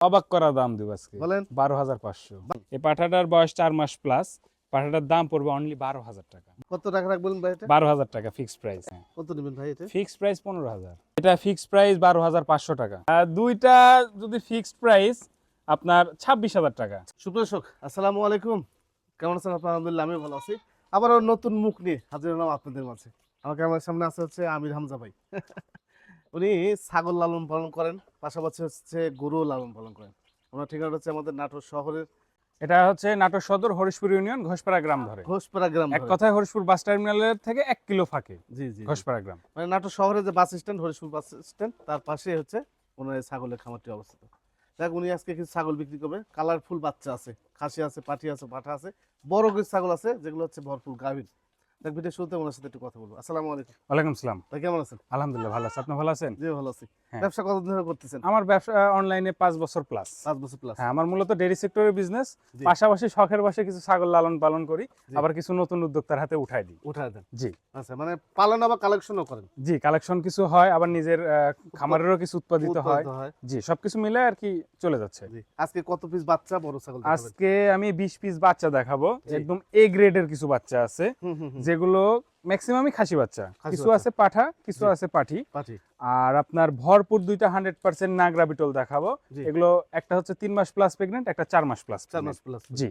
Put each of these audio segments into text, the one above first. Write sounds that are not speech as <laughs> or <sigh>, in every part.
অবাক করা দাম দিব আজকে। বলেন। বারো হাজার পাঁচশো। এই পাঠাটার বয়স চার মাস প্লাস পাঠাটার দাম পড়বে অনলি বারো হাজার টাকা। কত টাকা রাখবেন ভাই এটা? বারো হাজার টাকা ফিক্সড প্রাইস কত নেবেন ভাই এটা? ফিক্সড প্রাইস পনেরো হাজার। এটা ফিক্সড প্রাইস বারো হাজার পাঁচশো টাকা। আর দুইটা যদি ফিক্সড প্রাইস আপনার ছাব্বিশ হাজার টাকা। সুপ্রদর্শক আসসালামু আলাইকুম। কেমন আছেন? আপনার আলহামদুলিল্লাহ আমি ভালো আছি। আবারও নতুন মুখ নিয়ে হাজির হলাম আপনাদের মাঝে। আমার ক্যামেরার সামনে আছে হচ্ছে আমির হামজা ভাই। উনি ছাগল লালন পালন করেন পাশাপাশি হচ্ছে গরু লালন পালন করেন। ওনার ঠিকানা হচ্ছে আমাদের নাটোর শহরের এটা হচ্ছে নাটোর সদর হরিশপুর ইউনিয়ন ঘোষপাড়া গ্রাম ধরে। ঘোষপাড়া গ্রাম এক কথায় হরিশপুর বাস টার্মিনালের থেকে এক কিলো ফাঁকে জি জি। ঘোষপাড়া গ্রাম। মানে নাটোর শহরে যে bus stand Harishpur bus stand তার পাশে হচ্ছে ওনার এই ছাগলের খামারটি অবস্থিত। দেখ উনি আজকে কিছু ছাগল বিক্রি করবে। কালারফুল বাচ্চা আছে খাসি আছে পাঠি আছে পাঠা আছে বড় কিছু ছাগল আছে যেগুলো হচ্ছে ভরপুর গাভীর। দেখ ভিডিও শুরুতে ওনার সাথে একটু কথা বলব। আসসালামু আলাইকুম। ওয়ালাইকুম সালাম। ভাই কেমন আছেন? আলহামদুলিল্লাহ ভালো আছে। আপনি ভালো আছেন? জি ভালো আছি। হ্যাঁ। ব্যবসা কতদিন ধরে করতেছেন? আমার ব্যবসা অনলাইনে পাঁচ বছর প্লাস পাঁচ বছর প্লাস হ্যাঁ আমার মূলত ডেরি সেক্টরের বিজনেস পাশাপাশি শখের বসে কিছু ছাগল লালন পালন করি আবার কিছু নতুন উদ্যোক্তার হাতে উঠাই দিই। উঠায় দেন। জি। আচ্ছা মানে পালন আবার কালেকশনও করেন? জি কালেকশন কিছু হয় আবার নিজের খামারেরও কিছু উৎপাদিত হয়। জি সবকিছু মিলে আর কি চলে যাচ্ছে। আজকে কত পিস বাচ্চা বড় ছাগল আজকে আমি বিশ পিস বাচ্চা দেখাবো। একদম এ গ্রেডের কিছু বাচ্চা আছে। যেগুলো ম্যাক্সিমামই খাসি বাচ্চা। কিছু আছে পাঠা কিছু আছে পাঠি। পাঠি। আর আপনার ভরপুর দুইটা হান্ড্রেড পার্সেন্ট নাগরা বিটল দেখাবো। এগুলো একটা হচ্ছে তিন মাস প্লাস প্রেগনেন্ট একটা চার মাস প্লাস চার মাস প্লাস জি।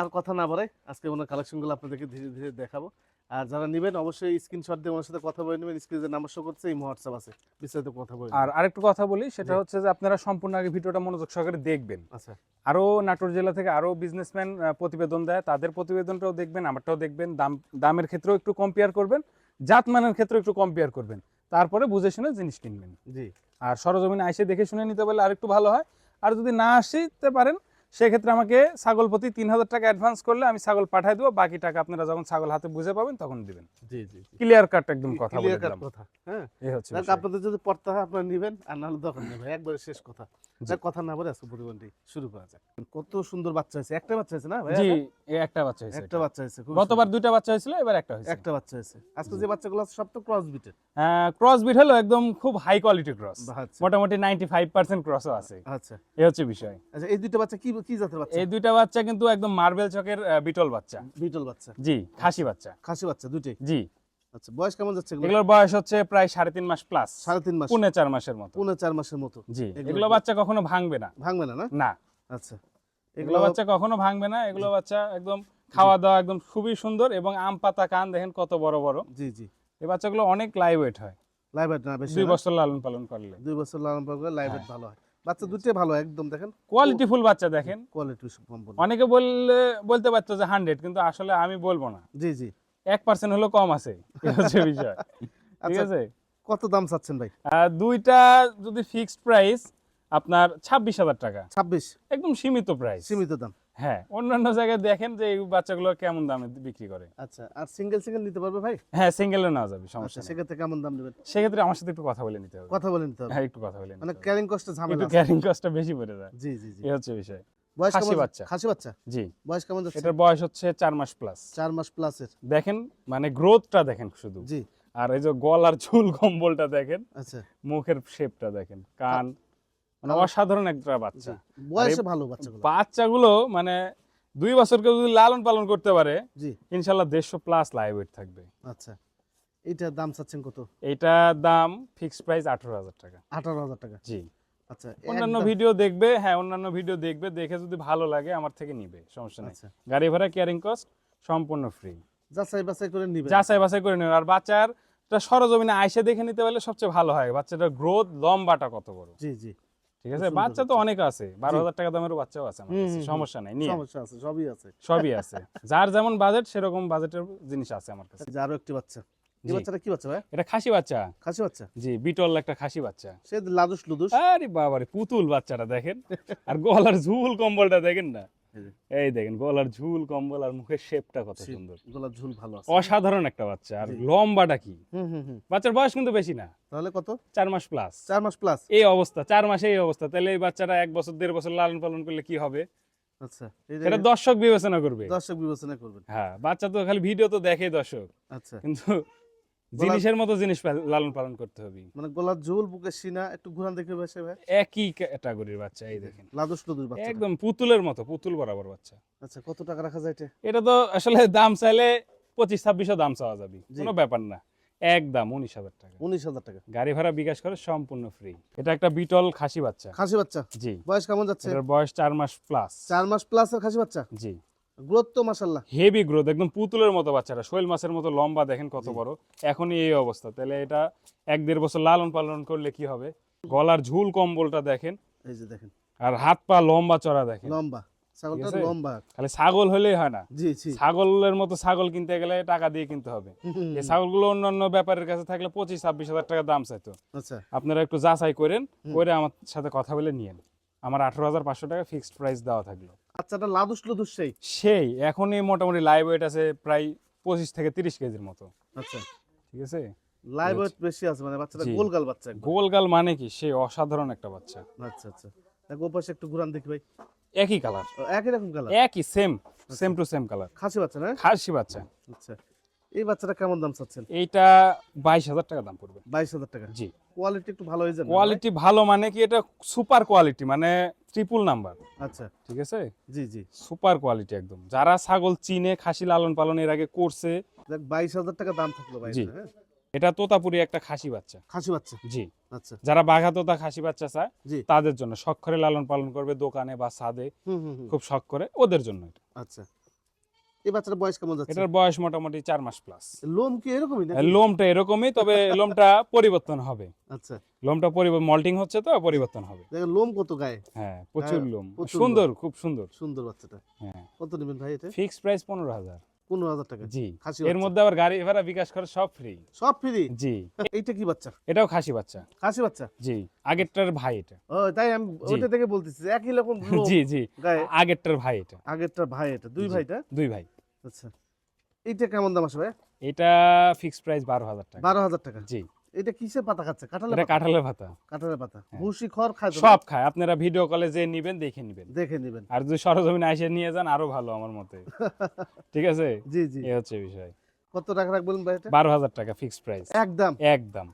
আর কথা না বলে আজকে ওনার কালেকশনগুলো আপনাদেরকে ধীরে ধীরে দেখাবো। আর যারা নেবেন অবশ্যই স্ক্রিনশট দিয়ে ওনার সাথে কথা বলে নেবেন স্ক্রিনে নাম্বার শো করছে এই হোয়াটসঅ্যাপ আছে বিস্তারিত কথা বলে আর আরেকটু কথা বলি সেটা হচ্ছে যে আপনারা সম্পূর্ণ আগে ভিডিওটা মনোযোগ সহকারে দেখবেন। আচ্ছা। আরও নাটোর জেলা থেকে আরও বিজনেসম্যান প্রতিবেদন দেয় তাদের প্রতিবেদনটাও দেখবেন আমারটাও দেখবেন দাম দামের ক্ষেত্রেও একটু কম্পেয়ার করবেন জাত মানের ক্ষেত্রে একটু কম্পেয়ার করবেন তারপরে বুঝে শুনে জিনিস কিনবেন। জি। আর সরজমিনে আইসে দেখে শুনে নিতে পারলে আরেকটু ভালো হয় আর যদি না আসতে পারেন সেক্ষেত্রে আমাকে ছাগল প্রতি তিন হাজার টাকা অ্যাডভান্স করলে আমি ছাগল পাঠাই দেবো বাকি টাকা আপনারা যখন ছাগল হাতে বুঝে পাবেন তখন দিবেন। জি জি জি। ক্লিয়ার কাট একদম কথা বলে দিলাম। কথা হ্যাঁ? এই হচ্ছে আপনাদের যদি পড়তে হয় আপনারা নেবেন আর নাহলে নেই ভাই একবারে শেষ কথা। কথা না বলে আজকে প্রতিবন্ধী শুরু করা যাক। কত সুন্দর বাচ্চা হয়েছে একটা বাচ্চা হয়েছে না ভাই? জি একটা? বাচ্চা হয়েছে একটা বাচ্চা হয়েছে গতবার দুইটা বাচ্চা হয়েছিল এবার একটা হয়েছে। একটা বাচ্চা হয়েছে। আজকে যে বাচ্চাগুলো আছে সব তো ক্রস বিটের ক্রস বিট হলো একদম খুব হাই কোয়ালিটি ক্রস মোটামুটি নাইনটি ফাইভ পার্সেন্ট ক্রসও আছে। আচ্ছা। এই হচ্ছে বিষয়। আচ্ছা এই দুটো বাচ্চা কি কি জাতের বাচ্চা? এই দুইটা বাচ্চা কিন্তু একদম মার্বেল চকের বিটল বাচ্চা। বিটল বাচ্চা। জি খাসি বাচ্চা। খাসি বাচ্চা দুটোই জি। আচ্ছা বয়স কেমন যাচ্ছে এগুলো? এগুলোর বয়স হচ্ছে প্রায় সাড়ে তিন মাস প্লাস সাড়ে তিন মাস। পুনে চার মাসের মতো। পুনে চার মাসের মতো। জি এগুলো এগুলো বাচ্চা কখনো ভাঙবে না। ভাঙবে না না? না। আচ্ছা। এগুলো বাচ্চা কখনো ভাঙবে না। এগুলো বাচ্চা একদম খাওয়া দাওয়া একদম খুবই সুন্দর এবং আম পাতা কান দেখেন কত বড় বড়। জি জি। এই বাচ্চাগুলো অনেক লাইভ ওয়েট হয়। লাইভ ওয়েট না বেশি দুই বছর লালন পালন করলে। দুই বছর লালন পালন করলে লাইভ ওয়েট ভালো হয়। বাচ্চা দুটোই ভালো একদম দেখেন। কোয়ালিটি ফুল বাচ্চা দেখেন। কোয়ালিটি সম্পূর্ণ অনেকে বললে বলতে পারতো যে হান্ড্রেড কিন্তু আসলে আমি বলব না। জি জি। এক পার্সেন্ট হলো কম আছে এই হচ্ছে বিষয়। <laughs> ঠিক আচ্ছা আছে? কত দাম চাচ্ছেন ভাই? দুইটা যদি ফিক্সড প্রাইস আপনার ছাব্বিশ হাজার টাকা। ছাব্বিশ। একদম সীমিত প্রাইস সীমিত দাম। হ্যাঁ। অন্যান্য জায়গায় দেখেন যে এই বাচ্চাগুলো কেমন দামে বিক্রি করে। আচ্ছা আর সিঙ্গেল সিঙ্গেল নিতে পারবে ভাই? হ্যাঁ নেওয়া যাবে আচ্ছা সমস্যা নেই। সেক্ষেত্রে কেমন দাম নেবেন? সেক্ষেত্রে আমার সাথে একটু কথা বলে নিতে হবে। কথা বলে নিতে হবে। হ্যাঁ একটু কথা বলে মানে। ক্যারিং কস্টে ঝামেলা একটু ক্যারিং কস্টটা বেশি পড়ে যায়। জি জি জি। এই হচ্ছে বিষয়। বয়স খাসি বাচ্চা। খাসি বাচ্চা? জি। বয়স কেমন যাচ্ছে? এটার বয়স হচ্ছে চার মাস প্লাস চার মাস প্লাসের দেখেন মানে গ্রোথটা দেখেন শুধু। জি। আর এই যে গলার চুল কম্বলটা দেখেন আচ্ছা। মুখের শেপটা দেখেন কান মানে অসাধারণ একটা বাচ্চা। বয়সে ভালো বাচ্চাগুলো। বাচ্চাগুলো মানে দুই বছর কেউ যদি লালন পালন করতে পারে ইনশাল্লাহ দেড়শো প্লাস লাইভ ওয়েট থাকবে। আচ্ছা দাম চাচ্ছেন কত? দাম ফিক্সড প্রাইস আঠারো হাজার টাকা। আঠারো হাজার টাকা। জি। আচ্ছা অন্যান্য ভিডিও দেখবে হ্যাঁ অন্যান্য ভিডিও দেখবে দেখে যদি ভালো লাগে আমার থেকে নিবে সমস্যা নেই। আচ্ছা। গাড়ি ভাড়া ক্যারিং কস্ট সম্পূর্ণ ফ্রি যাচাই বাছাই করে নিবেন যাচাই বাছাই করে নেবে। আর বাচ্চার সরজমিনে আইসে দেখে নিতে পারলে সবচেয়ে ভালো হয়। বাচ্চাটার গ্রোথ লম্বাটা কত বড়। জি জি। ঠিক আছে? বাচ্চা তো অনেক আছে। বারো হাজার টাকা দামেরও বাচ্চাও আছে আমার কাছে। সমস্যা নাই নিয়ে। সমস্যা আছে সবই আছে। সবই আছে। যার যেমন বাজেট সেরকম বাজেটের জিনিস আছে আমার কাছে। যারও একটি বাচ্চা। এই জি। বাচ্চাটা কি বাচ্চা ভাই? এটা খাসি বাচ্চা। খাসি বাচ্চা? জি বিটল একটা খাসি বাচ্চা। সে লাদুস লুদুস আরে বাবারে পুতুল বাচ্চাটা দেখেন। আর গলার ঝুল কম্বলটা দেখেন না। এই দেখেন গলার ঝুল কম্বল আর মুখের শেপটা কত সুন্দর। গলার ঝুল ভালো আছে। অসাধারণ একটা বাচ্চা আর লম্বাটা কি? বাচ্চার বয়স কিন্তু বেশি না। তাহলে কত? চার মাস প্লাস চার মাস প্লাস এই অবস্থা চার মাসে এই অবস্থা। তাহলে এই বাচ্চাটা এক বছর দেড় বছর লালন পালন করলে কি হবে? আচ্ছা এই দর্শক বিবেচনা করবে। দর্শক বিবেচনা করবেন। হ্যাঁ বাচ্চা তো খালি ভিডিও তো দেখে দর্শক। আচ্ছা। কিন্তু জিনিসের মতো জিনিস লালন পালন করতে হবে। মানে গলার ঝোল বুকের সিনা একটু ঘুরান দেখে ভাই ভাই। একই ক্যাটাগরির বাচ্চা এই দেখেন। লাদুস লুদুস বাচ্চা। একদম পুতুলের মতো পুতুল বরাবর বাচ্চা। আচ্ছা কত টাকা রাখা যায় এটা? এটা তো আসলে দাম চাইলে পঁচিশ ছাব্বিশও দাম চাওয়া যাবে। কোনো ব্যাপার না। একদম উনিশ হাজার টাকা। উনিশ হাজার টাকা। গাড়ি ভাড়া বিকাশ করে সম্পূর্ণ ফ্রি এটা একটা বিটল খাসি বাচ্চা। খাসি বাচ্চা? জি। বয়স কেমন যাচ্ছে? এটার বয়স চার মাস প্লাস চার মাস প্লাস এর খাসি বাচ্চা? জি। গ্রোথ তো হেভি গ্রোথ একদম পুতুলের মতো বাচ্চাটা শৈল মাছের মতো লম্বা দেখেন কত বড়। এখনই এই অবস্থা। তাহলে এটা এক দেড় বছর লালন পালন করলে কি হবে? গলার ঝুল কম্বলটা দেখেন। এই যে দেখেন। আর হাত পা লম্বা চড়া দেখেন। লম্বা। ছাগলটা লম্বা। খালি ছাগল হলেই হয় না। জি জি। ছাগলের মতো ছাগল কিনতে গেলে টাকা দিয়ে কিনতে হবে। এই ছাগলগুলো অন্যান্য ব্যাপারের কাছে থাকলে পঁচিশ ছাব্বিশ হাজার টাকা দাম চাইতো। আচ্ছা। আপনারা একটু যাচাই করেন। করে আমার সাথে কথা বলে নিয়েন। আমার আঠারো হাজার পাঁচশো টাকা ফিক্সড প্রাইস দেওয়া থাকল। বাচ্চাটা লাদুস লুদুস সেই? সেই এখনই মোটামুটি লাইভ ওয়েট আছে প্রায় পঁচিশ থেকে তিরিশ কেজির মতো। আচ্ছা। ঠিক আছে? লাইভ ওয়েট বেশি আছে মানে বাচ্চাটা গোলগাল বাচ্চা গোলগাল মানে কি? সে অসাধারণ একটা বাচ্চা। আচ্ছা আচ্ছা। দেখো ওপাশে একটু ঘুরান দেখি ভাই। একই কালার একই রকম কালার একই same same to same colour খাসি বাচ্চা না? খাসি বাচ্চা। আচ্ছা। এই বাচ্চাটা কেমন দাম চাচ্ছেন? এইটা বাইশ হাজার টাকা দাম পড়বে। বাইশ হাজার টাকা। জি। কোয়ালিটি একটু ভালো যাবে কোয়ালিটি ভালো মানে কি এটা সুপার কোয়ালিটি মানে ট্রিপল নাম্বার আচ্ছা। ঠিক আছে? জি জি। সুপার কোয়ালিটি একদম। যারা ছাগল চিনে খাসি লালন পালন এর আগে করছে বাইশ হাজার টাকা দাম থাকল ভাই জি। এটা, হ্যাঁ? এটা তোতাপুরি একটা খাসি বাচ্চা। খাসি বাচ্চা? জি। আচ্ছা। যারা বাঘা তোতা খাসি বাচ্চা চায় তাদের জন্য শখ করে লালন পালন করবে দোকানে বা হুম। খুব শখ করে ওদের জন্য এটা। আচ্ছা। এই বাচ্চাটা বয়স কেমন যাচ্ছে? এটার বয়স মোটামুটি চার মাস প্লাস লোম কি এরকমই না লোমটা এরকমই তবে লোমটা পরিবর্তন হবে। আচ্ছা। লোমটা পরিবর্তন মল্টিং হচ্ছে তো পরিবর্তন হবে। দেখেন লোম কত গায়ে? হ্যাঁ প্রচুর হ্যাঁ, লোম। সুন্দর খুব সুন্দর। সুন্দর বাচ্চাটা। হ্যাঁ। কত নেবেন ভাই এটা? ফিক্স প্রাইস পনেরো হাজার পনেরো হাজার টাকা। জি। এর মধ্যে আবার গাড়ি ভাড়া বিকাশ করে সব ফ্রি সব ফ্রি জি। এইটা কি বাচ্চা? এটাও খাসি বাচ্চা। খাসি বাচ্চা? জি। আগেরটার ভাই এটা। ও তাই আমি জি। থেকে বলতেছি একই রকম <laughs> জি জি। আগেরটার ভাই এটা। আগেরটা ভাই এটা। দুই ভাইটা দুই ভাই। আচ্ছা। এইটা কেমন দাম আসে ভাই এটা ফিক্স প্রাইস বারো হাজার টাকা। বারো হাজার টাকা। জি। এটা কিসের পাতা খাচ্ছে? কাঁঠালের এটা পাতা? কাঁঠালের পাতা। কাঁঠালের পাতা। হ্যাঁ। ভুসি খড় খায় সব খায়। আপনারা ভিডিও কলে যে নিবেন দেখে নিবেন। দেখে নেবেন। আর যদি সরজমিনে এসে নিয়ে যান আরও ভালো আমার মতে। <laughs> ঠিক আছে? জি জি। এ হচ্ছে বিষয়। কত টাকা রাখবেন ভাই এটা? বারো হাজার টাকা ফিক্সড প্রাইস একদম। একদম।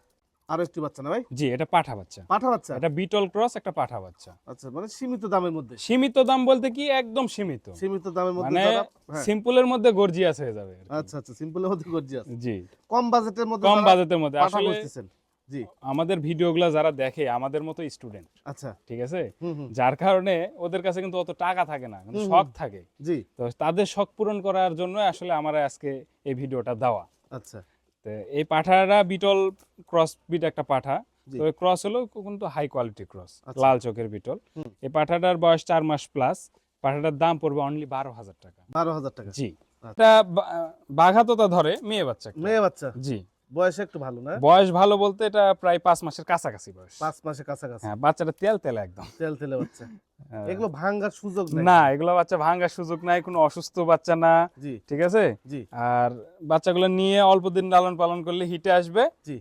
আরও একটি বাচ্চা না ভাই? জি এটা পাঠা বাচ্চা। পাঠা বাচ্চা? এটা বিটল ক্রস একটা পাঠা বাচ্চা। আচ্ছা মানে সীমিত দামের মধ্যে? সীমিত দাম বলতে কি একদম সীমিত। সীমিত দামের মধ্যে মানে যারা- হ্যাঁ। সিম্পলের মধ্যে গর্জিয়াস হয়ে যাবে আচ্ছা আচ্ছা সিম্পলের মধ্যে গর্জিয়াস। জি। কম বাজেটের মধ্যে কম বাজেটের মধ্যে। আসলে জি। আমাদের ভিডিওগুলো যারা দেখে আমাদের মতো স্টুডেন্ট আচ্ছা। ঠিক আছে? যার কারণে ওদের কাছে কিন্তু অত টাকা থাকে না কিন্তু শখ থাকে। জি। তো তাদের শখ পূরণ করার জন্য আসলে আমার আজকে এই ভিডিওটা দেওয়া। আচ্ছা। এই পাঠাটা বিটল ক্রস বিট একটা পাঠা। তো ক্রস হলো কিন্তু হাই কোয়ালিটি ক্রস আচ্ছা। লাল চোখের বিটল। এই পাঠাটার বয়স চার মাস প্লাস পাঠাটার দাম পড়বে অনলি বারো হাজার টাকা। বারো হাজার টাকা। জি। আচ্ছা। এটা বা- বাঘাতোতা ধরে মেয়ে বাচ্চা মেয়ে বাচ্চা। জি। বয়স একটু ভালো না? বয়স ভালো বলতে এটা প্রায় পাঁচ মাসের কাছাকাছি বয়স। পাঁচ মাসের কাছাকাছি। হ্যাঁ বাচ্চাটা তেল তেল একদম। তেল তেলে বাচ্চা। হ্যাঁ। এগুলো ভাঙ্গার সুযোগ নেই। না এগুলো বাচ্চা ভাঙার সুযোগ নাই কোনো অসুস্থ বাচ্চা না। ঠিক আছে? জি। আর বাচ্চাগুলো নিয়ে অল্প দিন লালন পালন করলে হিটে আসবে। জি।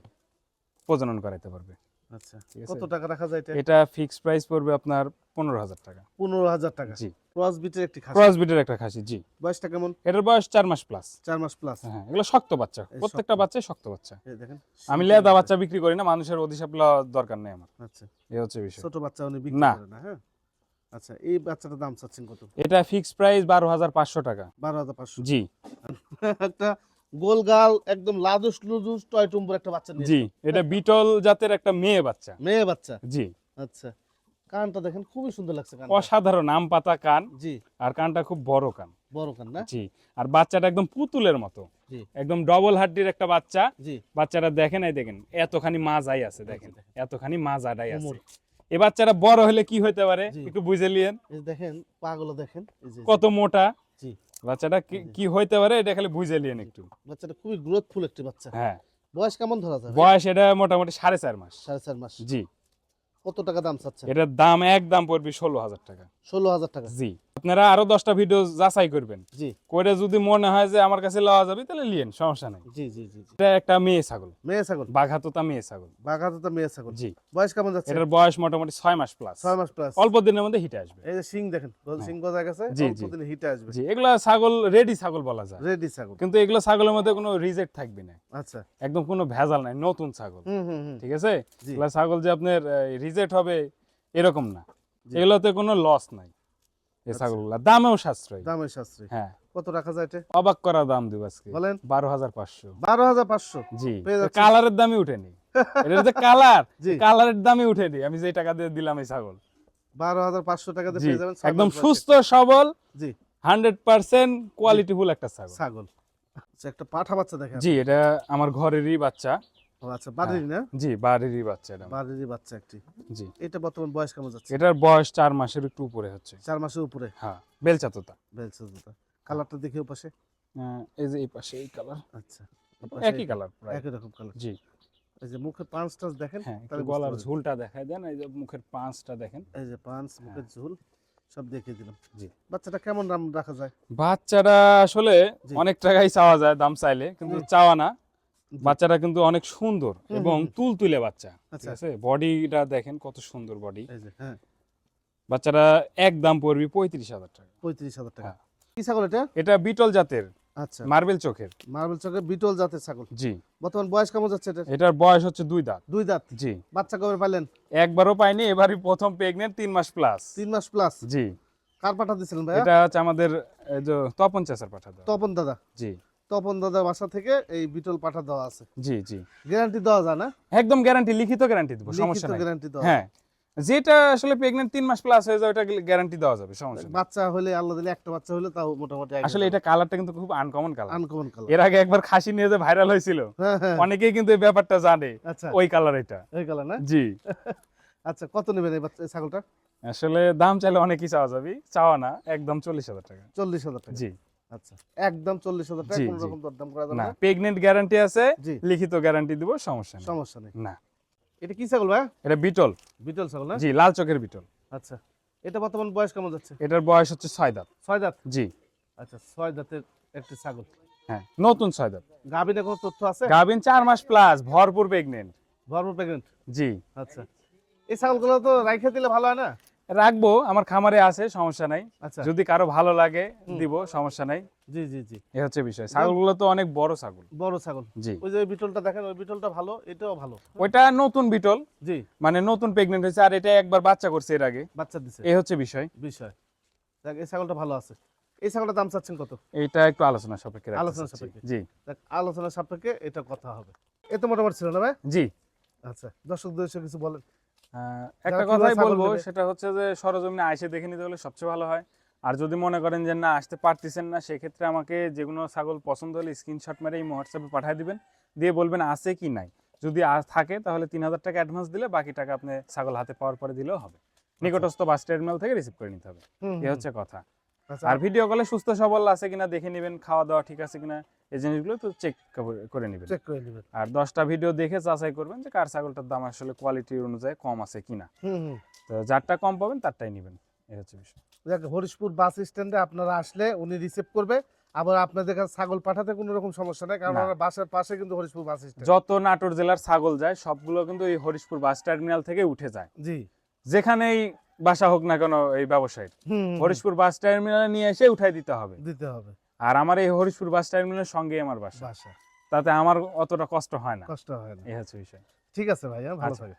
প্রজনন করাইতে পারবে। আচ্ছা। কত টাকা রাখা যায় এটা? ফিক্সড প্রাইস পড়বে আপনার পনেরো হাজার টাকা। পনেরো হাজার টাকা। জি। ক্রস বিটের একটি খাসি। ক্রস বিটের একটা খাসি জি। বয়সটা কেমন? এটার বয়স চার মাস প্লাস চার মাস প্লাস হ্যাঁ এগুলো শক্ত বাচ্চা। প্রত্যেকটা শক্ত। বাচ্চাই শক্ত বাচ্চা। দেখেন আমি লেদা বাচ্চা। বিক্রি করি না মানুষের অধিশাপ লওয়ার দরকার নেই আমার। আচ্ছা। এই হচ্ছে বিষয়। ছোট বাচ্চা উনি বিক্রি করে না হ্যাঁ? আচ্ছা এই বাচ্চাটার দাম চাচ্ছেন কত? এটা ফিক্সড প্রাইস বারো হাজার পাঁচশো টাকা। বারো হাজার পাঁচশো। জি। একটা গোলগাল একদম লাদুস লুদুস টয় টুম্বুর একটা বাচ্চা জি এটা বিটল জাতের একটা মেয়ে বাচ্চা। মেয়ে বাচ্চা? জি। আচ্ছা। কানটা দেখেন খুবই সুন্দর লাগছে কান অসাধারণ আম পাতা কান। জি। আর কানটা খুব বড় কান। বড় কান না? জি। আর বাচ্চাটা একদম পুতুলের মতো। একদম ডবল হাড্ডির একটা বাচ্চা। জি। বাচ্চাটা দেখেন এই দেখেন এতখানি মাজাই আছে দেখেন। এতখানি মাজাটাই আছে। কোমর। এ বাচ্চাটা বড় হলে কি হইতে পারে? একটু বুঝে এই দেখেন পাগুলো দেখেন। কত মোটা। বাচ্চাটা কি- কি হইতে পারে এটা খালি বুঝে লিয়েন একটু। বাচ্চাটা খুবই গ্রোথফুল একটি বাচ্চা। হ্যাঁ। বয়স কেমন ধরা যাবে? বয়স এটা মোটামুটি সাড়ে চার মাস। সাড়ে চার মাস। জি। কত টাকা দাম চাচ্ছে এটার দাম এক দাম পড়বে ষোলো হাজার টাকা। ষোলো হাজার টাকা। জি। আপনারা আরও দশটা ভিডিও যাচাই করবেন। জি। করে যদি মনে হয় যে আমার কাছে লওয়া যাবে তাহলে লিয়েন সমস্যা নাই। জি জি জি। এটা একটা মেয়ে ছাগল। মেয়ে ছাগল? বাঘাতোতা মেয়ে ছাগল। বাঘাতে তো মেয়ে ছাগল। জি। বয়স কেমন যাচ্ছে? এটার বয়স মোটামুটি ছয় মাস প্লাস ছয় মাস প্লাস অল্প দিনের মধ্যে হিটে আসবে। এই যে সিং দেখেন সিং গজা গেছে অল্প। দিনে হিটে আসবে। জি এগুলা ছাগল রেডি ছাগল বলা যায়। রেডি ছাগল। কিন্তু এগুলো ছাগলের মধ্যে কোনো রিজেক্ট থাকবে না। আচ্ছা। একদম কোনো ভেজাল নাই নতুন ছাগল। হুম হুম হুম। ঠিক আছে। এগুলা ছাগল যে আপনার রিজেক্ট হবে এরকম না। এগুলোতে কোনো লস নাই। এই আচ্ছা। ছাগলগুলা। দামেও সাশ্রয়ী। শাস্ত্রী হ্যাঁ। কত রাখা যায় এটা? অবাক করা দাম দিব আজকে। বলেন। বারো হাজার পাঁচশো। বারো হাজার পাঁচশো? জি। কালারের দামই উঠেনি। এটা যে কালার <laughs> কালারের দামই উঠেনি। আমি যে টাকা দিয়ে দিলাম এই ছাগল। বারো হাজার পাঁচশো টাকাতে জি। পেয়ে যাবেন একদম সুস্থ সবল জি। হান্ড্রেড পার্সেন্ট কোয়ালিটিফুল একটা ছাগল। ছাগল। আচ্ছা একটা পাঠা বাচ্চা দেখেন। জি এটা আমার ঘরেরই বাচ্চা। আচ্ছা না? জি বাড়িরই বাচ্চা এটা। বাড়িরই বাচ্চা একটি। জি। এটা বর্তমান বয়স কেমন যাচ্ছে? এটার বয়স চার মাসের একটু উপরে হচ্ছে। চার মাসের উপরে? হ্যাঁ বেলচা তোতা কালারটা দেখে পাশে এই যে এই পাশে এই কালার। আচ্ছা একই কালার একই রকম কালার। জি। এই যে মুখে পাঁচ টাচ দেখেন হ্যাঁ তাহলে গলার। ঝুলটা দেখায় দেন এই যে মুখের পাঁচটা দেখেন। এই যে পাঁচ মুখের ঝুল সব দেখিয়ে দিলাম। জি। বাচ্চাটা কেমন দাম রাখা যায়? বাচ্চাটা আসলে অনেক টাকাই চাওয়া যায় দাম চাইলে কিন্তু চাওয়া না। বাচ্চাটা কিন্তু অনেক সুন্দর এবং হুম। তুলতুলে বাচ্চা ঠিক আচ্ছা। আছে? বডিটা দেখেন কত সুন্দর বডি হ্যাঁ। বাচ্চাটা এক দাম পড়বি পঁয়ত্রিশ হাজার টাকা। পঁয়ত্রিশ হাজার টাকা। হ্যাঁ। কি ছাগল এটা? এটা বিটল জাতের আচ্ছা। মার্বেল চোখের। মার্বেল চকের বিটল জাতের ছাগল। জি। বর্তমান বয়স কেমন যাচ্ছে এটা? এটার বয়স হচ্ছে দুই দাঁত। দুই দাঁত? জি। বাচ্চা কবে পাইলেন? একবারও পাইনি এবারই প্রথম প্রেগনেন্ট তিন মাস প্লাস তিন মাস প্লাস জি। কার পাঠা ভাইয়া? এটা হচ্ছে আমাদের তপন চাচার পাঠা তপন দাদা। জি। তপন দাদার বাসা থেকে এই বিটল পাঠা দেওয়া আছে। জি জি। গ্যারান্টি দেওয়া যায় না? একদম গ্যারান্টি লিখিত গ্যারান্টি দেবো সমস্যা নাই। গ্যারান্টি দেওয়া হ্যাঁ যেটা আসলে প্রেগনেন্ট তিন মাস প্লাস হয়ে যায় ওটা গ্যারান্টি দেওয়া যাবে সমস্যা বাচ্চা হলে আল্লাহ দিলে একটা বাচ্চা হলে তাও মোটামুটি আসলে এটা কালারটা কিন্তু খুব আনকমন কালার আনকমন কালারের আগে একবার খাসি নিয়ে যে ভাইরাল হয়েছিল হ্যাঁ হ্যাঁ। অনেকেই কিন্তু এই ব্যাপারটা জানে আচ্ছা। ওই কালার এটা। ওই কালার না? জি। <laughs> আচ্ছা কত নেবেন এই বাচ্চা ছাগলটা? আসলে দাম চাইলে অনেকই চাওয়া যাবে চাওয়া না একদম চল্লিশ হাজার টাকা। চল্লিশ হাজার টাকা। জি। আচ্ছা। একদম চল্লিশ হাজার টাকা জি, কোনো রকম দরদাম করা যাবে না না। প্রেগনেন্ট গ্যারান্টি আছে লিখিত গ্যারান্টি দিব সমস্যা নেই। সমস্যা নেই। না। এটা কি ছাগল ভাই? এটা বিটল। বিটল ছাগল না? জি লাল চকের বিটল। আচ্ছা। এটা বর্তমান বয়স কেমন যাচ্ছে? এটার বয়স হচ্ছে দাঁত। দাঁত? জি। আচ্ছা দাঁতের একটি ছাগল। হ্যাঁ নতুন ছয় দাঁত। গাভিনে কোনো তথ্য আছে? চার মাস প্লাস ভরপুর প্রেগনেন্ট ভরপুর প্রেগনেন্ট জি। আচ্ছা। এই ছাগলগুলো তো রাইখে দিলে ভালো হয় না? রাখব আমার খামারে আছে সমস্যা নাই। আচ্ছা। যদি কারও ভালো লাগে দিব সমস্যা নাই। জি জি জি। এ হচ্ছে বিষয়। ছাগলগুলো তো অনেক বড় ছাগল। বড় ছাগল। জি। ওই যে বিটলটা দেখেন ওই বিটলটা ভালো এটাও ভালো। ওইটা নতুন বিটল। জি। মানে নতুন প্রেগনেন্ট হয়েছে আর এটা একবার বাচ্চা করছে এর আগে। বাচ্চা দিছে। এ হচ্ছে বিষয়। বিষয়। দেখ এই ছাগলটা ভালো আছে। এই ছাগলটার দাম চাচ্ছেন কত? এটা একটু আলোচনা সাপেক্ষে আলোচনা। সাপেক্ষে। জি। দেখ আলোচনা সাপেক্ষে এটা কথা হবে। এ তো মোটামুটি ছিল না ভাই? জি। আচ্ছা দর্শক দর্শক কিছু বলেন। একটা কথাই বলব সেটা হচ্ছে যে সরজমিনে আইসে দেখে নিতে হলে সবচেয়ে ভালো হয়। আর যদি মনে করেন যে না আসতে পারতেছেন না সেক্ষেত্রে আমাকে যে কোনো ছাগল পছন্দ হলে স্ক্রিনশট মেরে এই হোয়াটসঅ্যাপে পাঠিয়ে দিবেন। দিয়ে বলবেন আছে কি নাই। যদি আজ থাকে তাহলে তিন হাজার টাকা অ্যাডভান্স দিলে বাকি টাকা আপনি ছাগল হাতে পাওয়ার পরে দিলেও হবে। নিকটস্থ বাস টার্মিনাল থেকে রিসিভ করে নিতে হবে। এ হচ্ছে কথা। আচ্ছা, আর ভিডিও কলে সুস্থ সবল আছে কিনা দেখে নেবেন খাওয়া দাওয়া ঠিক আছে কিনা এই জিনিসগুলো তো চেক করে নেবেন। চেক করে নেবেন। আর দশটা ভিডিও দেখে যাচাই করবেন যে কার ছাগলটার দাম আসলে কোয়ালিটি অনুযায়ী কম আছে কিনা। হুম হুম। তো যারটা কম পাবেন তারটাই নেবেন এই হচ্ছে বিষয়। দেখ হরিশপুর বাস স্ট্যান্ডে আপনারা আসলে উনি রিসিভ করবে আবার আপনাদের কাছে ছাগল পাঠাতে কোনো রকম সমস্যা নাই কারণ। আমার বাসার পাশে কিন্তু হরিশপুর বাস স্ট্যান্ড। যত নাটোর জেলার ছাগল যায় সবগুলো কিন্তু এই হরিশপুর বাস টার্মিনাল থেকে উঠে যায়। জি। যেখানেই বাসা হোক না কেন এই হুম, হরিশপুর বাস টার্মিনালে নিয়ে এসে উঠাই দিতে হবে। দিতে হবে। আর আমার এই হরিশপুর বাস টার্মিনালের সঙ্গে আমার বাসা। বাসা। তাতে আমার অতটা কষ্ট হয় না। কষ্ট হয় না। এই হচ্ছে বিষয়। ঠিক আছে ভাইয়া ভালো আচ্ছা। থাকে